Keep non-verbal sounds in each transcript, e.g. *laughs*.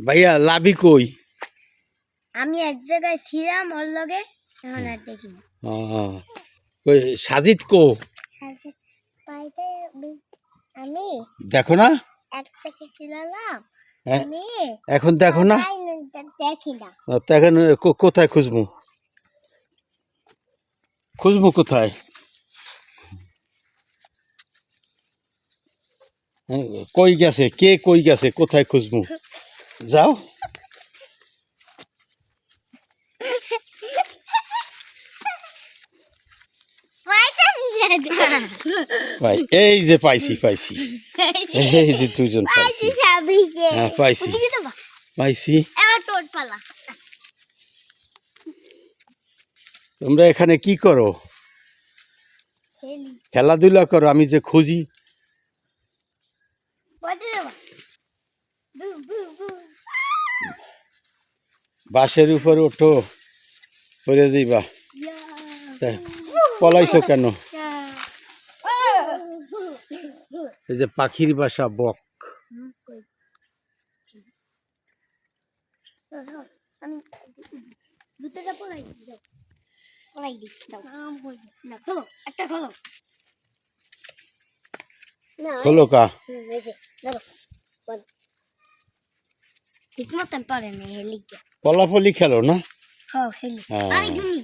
ভাইয়া লাভি কই? আমি এক জায়গায় ছিলাম ওর লগে এখন আর দেখি না। কই সাজিদ কো? আমি- দেখো না? এক জায়গায় ছিলাম হ্যাঁ, এখন দেখো না? দেখি না। এখন কোথায় খুঁজবো? খুঁজবো কোথায়? হ্যাঁ, কই গেছে? কে কই গেছে? কোথায় খুঁজবো? যাও। ভাই এই যে পাইছি পাইছি। এই যে দুজন পাইছি। হ্যাঁ পাইছি। পাইছি। তোমরা এখানে কি করো? খেলাধুলা করো আমি যে খুঁজি। বাসের উপর ওঠো পরে দিবা পলাইছো কেন? এই যে পাখির বাসা বক। খোলো কা হুম, এই যে, ধরো, বল। ঠিক মতন পারে না হেলি গিয়া পলাপলি খেলো না? হ্যাঁ হেলি হ্যাঁ। আমি গুনি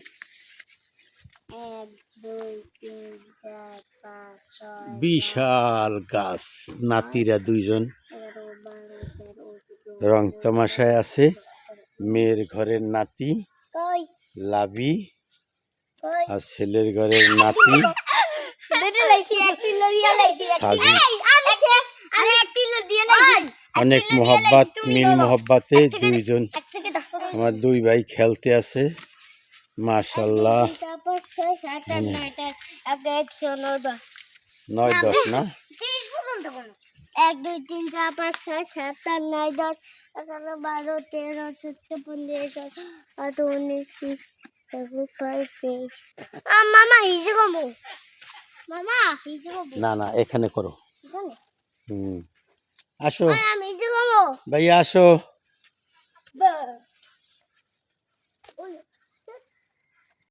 বিশাল গাছ। নাতিরা দুইজন। রং তামাশায় আছে। মেয়ের ঘরের নাতি। লাভি আর ছেলের ঘরের নাতি। *laughs* সাজি। কিলো আমি আরে এক কিলো দিয়ে লাইছি অনেক মোহাব্বত মিল মোহাব্বতে দুইজন। আমার দুই ভাই খেলতে আছে। মাশাল্লাহ। আট নয় দশ না? এক দুই তিন চার পাঁচ ছয় সাত আট নয় দশ এগারো বারো তেরো চোদ্দ পনেরো আঠারো উনিশ বিশ একুশ বাইশ তেইশ। মামা হিজে কমো মামা হিজে না না এখানে করো? হুম। আসো। ভাইয়া আসো।